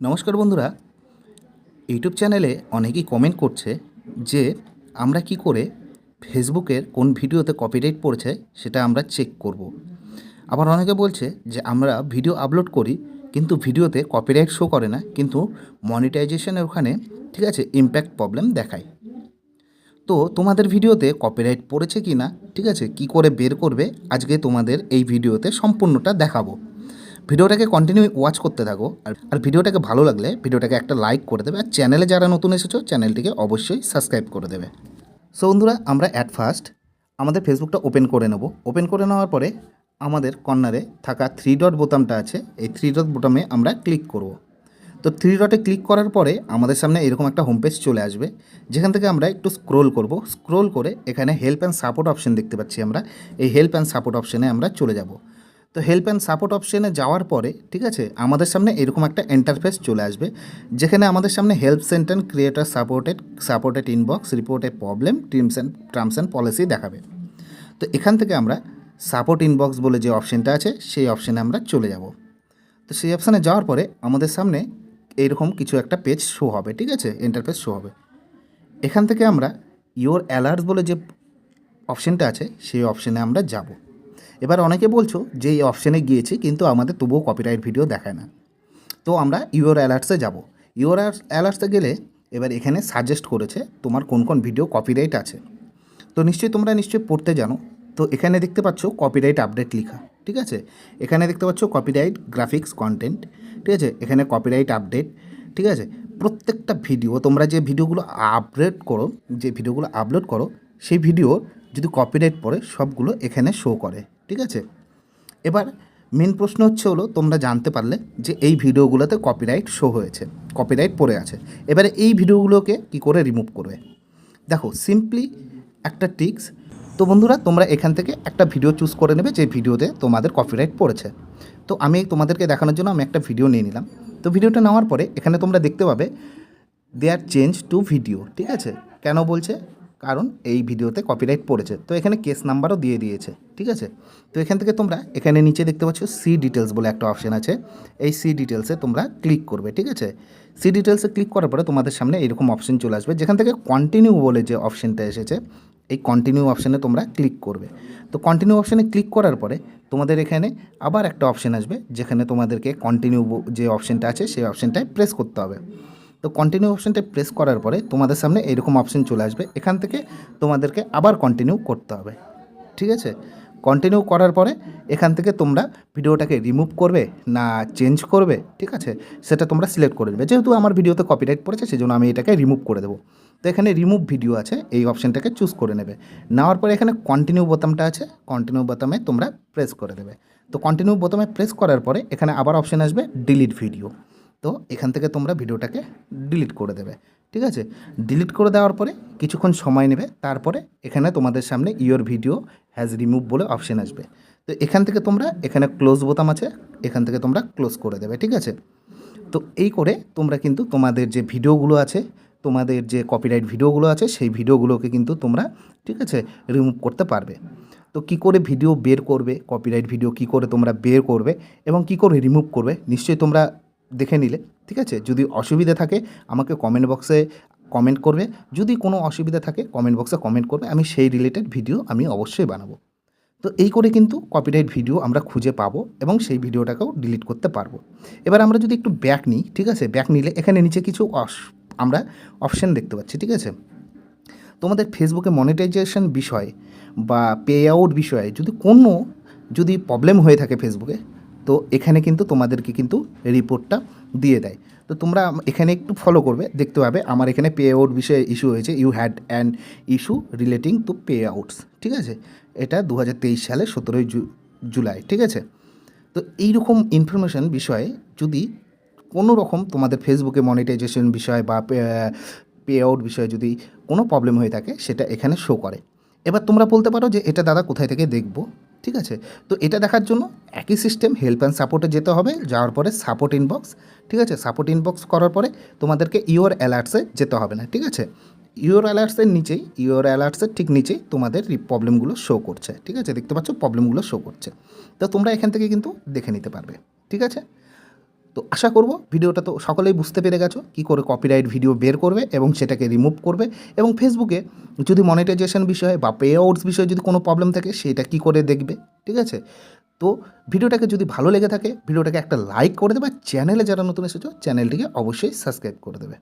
নমস্কার বন্ধুরা। ইউটিউব চ্যানেলে অনেকেই কমেন্ট করছে যে আমরা কি করে ফেসবুকের কোন ভিডিওতে কপিরাইট পড়েছে সেটা আমরা চেক করব। আবার অনেকে বলছে যে আমরা ভিডিও আপলোড করি কিন্তু ভিডিওতে কপিরাইট শো করে না, কিন্তু মনিটাইজেশনের ওখানে ঠিক আছে ইম্প্যাক্ট প্রবলেম দেখায়। তো তোমাদের ভিডিওতে কপিরাইট পড়েছে কি না ঠিক আছে, কি করে বের করবে, আজকে তোমাদের এই ভিডিওতে সম্পূর্ণটা দেখাবো। ভিডিওটাকে কন্টিনিউ ওয়াচ করতে থাকো। আর আর ভিডিওটাকে ভালো লাগলে ভিডিওটাকে একটা লাইক করে দেবে। আর চ্যানেলে যারা নতুন এসেছ চ্যানেলটিকে অবশ্যই সাবস্ক্রাইব করে দেবে। সো বন্ধুরা, আমরা অ্যাট ফার্স্ট আমাদের ফেসবুকটা ওপেন করে নেব। ওপেন করে নেওয়ার পরে আমাদের কর্নারে থাকা থ্রি ডট বোতামটা আছে। এই থ্রি ডট বোতামে আমরা ক্লিক করব। তো থ্রি ডটে ক্লিক করার পরে আমাদের সামনে এরকম একটা হোম পেজ চলে আসবে। যেখান থেকে আমরা একটু স্ক্রোল করব। স্ক্রোল করে এখানে হেল্প অ্যান্ড সাপোর্ট অপশন দেখতে পাচ্ছি আমরা। এই হেল্প অ্যান্ড সাপোর্ট অপশনে আমরা চলে যাব। তো হেল্প অ্যান্ড সাপোর্ট অপশানে যাওয়ার পরে, ঠিক আছে, আমাদের সামনে এরকম একটা ইন্টারফেস চলে আসবে, যেখানে আমাদের সামনে help centre creator supported supported inbox reported problem teams and terms and policy দেখাবে। তো এখান থেকে আমরা সাপোর্ট ইনবক্স বলে যে অপশানটা আছে, সেই অপশানে আমরা চলে যাব। তো সেই অপশানে যাওয়ার পরে আমাদের সামনে এইরকম কিছু একটা পেজ শো হবে, ঠিক আছে ইন্টারফেস শো হবে। এখান থেকে আমরা ইওর অ্যালার্টস বলে যে অপশানটা আছে, সেই অপশানে আমরা যাব। এবার অনেকে বলছো যে এই অপশানে গিয়েছি, কিন্তু আমাদের তবুও কপিরাইট ভিডিও দেখায় না। তো আমরা ইওর অ্যালার্টসে যাব। ইওর অ্যালার্টসে গেলে এবার এখানে সাজেস্ট করেছে তোমার কোন কোন ভিডিও কপিরাইট আছে। তো নিশ্চয়ই তোমরা নিশ্চয়ই পড়তে জানো। তো এখানে দেখতে পাচ্ছ কপিরাইট আপডেট লেখা, ঠিক আছে? এখানে দেখতে পাচ্ছ কপিরাইট গ্রাফিক্স কন্টেন্ট ঠিক আছে? এখানে কপিরাইট আপডেট ঠিক আছে? প্রত্যেকটা ভিডিও তোমরা যে ভিডিওগুলো আপলোড করো, যে ভিডিওগুলো আপলোড করো, সেই ভিডিও যদি কপিরাইট পড়ে, সবগুলো এখানে শো করে। ঠিক আছে? এবার মেন প্রশ্ন হচ্ছে হলো, তোমরা জানতে পারলে যে এই ভিডিওগুলোতে কপিরাইট শো হয়েছে কপিরাইট পড়ে আছে। এবারে এই ভিডিওগুলোকে কি করে রিমুভ করবে? দেখো সিম্পলি একটা টিক্স তো বন্ধুরা, তোমরা এখান থেকে একটা ভিডিও চুজ করে নেবে যে ভিডিওতে তোমাদের কপিরাইট পড়েছে। তো আমি তোমাদেরকে দেখানোর জন্য আমি একটা ভিডিও নিয়ে নিলাম। তো ভিডিওটা নেওয়ার পরে এখানে তোমরা দেখতে পাবে they are change to video ঠিক আছে? কেন বলছে? কারণ এই ভিডিওতে কপিরাইট পড়েছে। তো এখানে কেস নাম্বারও দিয়ে দিয়েছে, ঠিক আছে? তো এখান থেকে তোমরা এখানে নিচে দেখতে পাচ্ছ সি ডিটেলস বলে একটা অপশন আছে। এই সি ডিটেলসে তোমরা ক্লিক করবে, ঠিক আছে? সি ডিটেলসে ক্লিক করার পরে তোমাদের সামনে এরকম অপশন চলে আসবে, যেখান থেকে কন্টিনিউ বলে যে অপশনটা এসেছে, এই কন্টিনিউ অপশানে তোমরা ক্লিক করবে। তো কন্টিনিউ অপশানে ক্লিক করার পরে তোমাদের এখানে আবার একটা অপশান আসবে, যেখানে তোমাদেরকে কন্টিনিউ যে অপশানটা আছে, সেই অপশানটায় প্রেস করতে হবে। তো কন্টিনিউ অপশানটায় প্রেস করার পরে তোমাদের সামনে এরকম অপশান চলে আসবে। এখান থেকে তোমাদেরকে আবার কন্টিনিউ করতে হবে। ঠিক আছে? কন্টিনিউ করার পরে এখান থেকে তোমরা ভিডিওটাকে রিমুভ করবে না চেঞ্জ করবে, ঠিক আছে? সেটা তোমরা সিলেক্ট করে দেবে যেহেতু আমার ভিডিওতে কপিরাইট পড়েছে সেই জন্য আমি এটাকে রিমুভ করে দেবো। তো এখানে রিমুভ ভিডিও আছে, এই অপশানটাকে চুজ করে নেবে। নেওয়ার পরে এখানে কন্টিনিউ বোতামটা আছে কন্টিনিউ বোতামে তোমরা প্রেস করে দেবে। তো কন্টিনিউ বোতামে প্রেস করার পরে এখানে আবার অপশান আসবে ডিলিট ভিডিও তো এখান থেকে তোমরা ভিডিওটাকে ডিলিট করে দেবে, ঠিক আছে? ডিলিট করে দেওয়ার পরে কিছুক্ষণ সময় নেবে, তারপরে এখানে তোমাদের সামনে ইয়োর ভিডিও হ্যাজ রিমুভ বলে অপশান আসবে। তো এখান থেকে তোমরা এখানে ক্লোজ বোতাম আছে, এখান থেকে তোমরা ক্লোজ করে দেবে, ঠিক আছে? তো এই করে তোমরা কিন্তু তোমাদের যে ভিডিওগুলো আছে, তোমাদের যে কপিরাইট ভিডিওগুলো আছে, সেই ভিডিওগুলোকে কিন্তু তোমরা, ঠিক আছে রিমুভ করতে পারবে। তো কি করে ভিডিও বের করবে কপিরাইট ভিডিও কি করে তোমরা বের করবে এবং কি করে রিমুভ করবে, নিশ্চয়ই তোমরা দেখে নিলে, ঠিক আছে? যদি অসুবিধা থাকে, আমাকে কমেন্ট বক্সে কমেন্ট করবে। যদি কোনো অসুবিধা থাকে কমেন্ট বক্সে কমেন্ট করবে। আমি সেই রিলেটেড ভিডিও আমি অবশ্যই বানাবো। তো এই করে কিন্তু কপিরাইট ভিডিও আমরা খুঁজে পাবো এবং সেই ভিডিওটাকেও ডিলিট করতে পারব। এবার আমরা যদি একটু ব্যাক নিই, ঠিক আছে? ব্যাক নিলে এখানে নিচে কিছু আমরা অপশান দেখতে পাচ্ছি, ঠিক আছে? তোমাদের ফেসবুকে মনিটাইজেশন বিষয়ে বা পে আউট বিষয়ে যদি কোনো, যদি প্রবলেম হয়ে থাকে ফেসবুকে তো এখানে কিন্তু তোমাদেরকে কিন্তু রিপোর্টটা দিয়ে দেয়। তো তোমরা এখানে একটু ফলো করবে, দেখতে পাবে আমার এখানে পে আউট বিষয়ে ইস্যু হয়েছে। You had an issue relating to pay outs ঠিক আছে? এটা দু হাজার তেইশ সালে সতেরোই জুলাই, ঠিক আছে? তো এইরকম ইনফরমেশান বিষয়ে যদি কোনো রকম তোমাদের ফেসবুকে মনিটাইজেশন বিষয় বা পে আউট বিষয়ে যদি কোনো প্রবলেম হয়ে থাকে, সেটা এখানে শো করে। এবার তোমরা বলতে পারো যে এটা দাদা কোথায় থেকে দেখব? ঠিক আছে? তো এটা দেখার জন্য একই সিস্টেম হেল্প অ্যান্ড সাপোর্টে যেতে হবে, যাওয়ার পরে সাপোর্ট ইনবক্স ঠিক আছে? সাপোর্ট ইনবক্স করার পরে তোমাদেরকে ইওর অ্যালার্টসে যেতে হবে না, ঠিক আছে? ইওর অ্যালার্টসের নিচেই ইওর অ্যালার্টসের ঠিক নিচেই তোমাদের প্রবলেমগুলো শো করছে, ঠিক আছে? দেখতে পাচ্ছ প্রবলেমগুলো শো করছে। তো তোমরা এখান থেকে কিন্তু দেখে নিতে পারবে, ঠিক আছে? তো আশা করব ভিডিওটা তো সকলেই বুঝতে পেরে গেছো, কি করে কপিরাইট ভিডিও বের করবে এবং সেটাকে রিমুভ করবে এবং ফেসবুকে যদি মনিটাইজেশন বিষয়ে বা পে আউটস বিষয়ে যদি কোনো প্রবলেম থাকে, সেটা কি করে দেখবে, ঠিক আছে? তো ভিডিওটাকে যদি ভালো লেগে থাকে, ভিডিওটাকে একটা লাইক করে দেবে চ্যানেলে যারা নতুন এসেছ চ্যানেলটিকে অবশ্যই সাবস্ক্রাইব করে দেবে।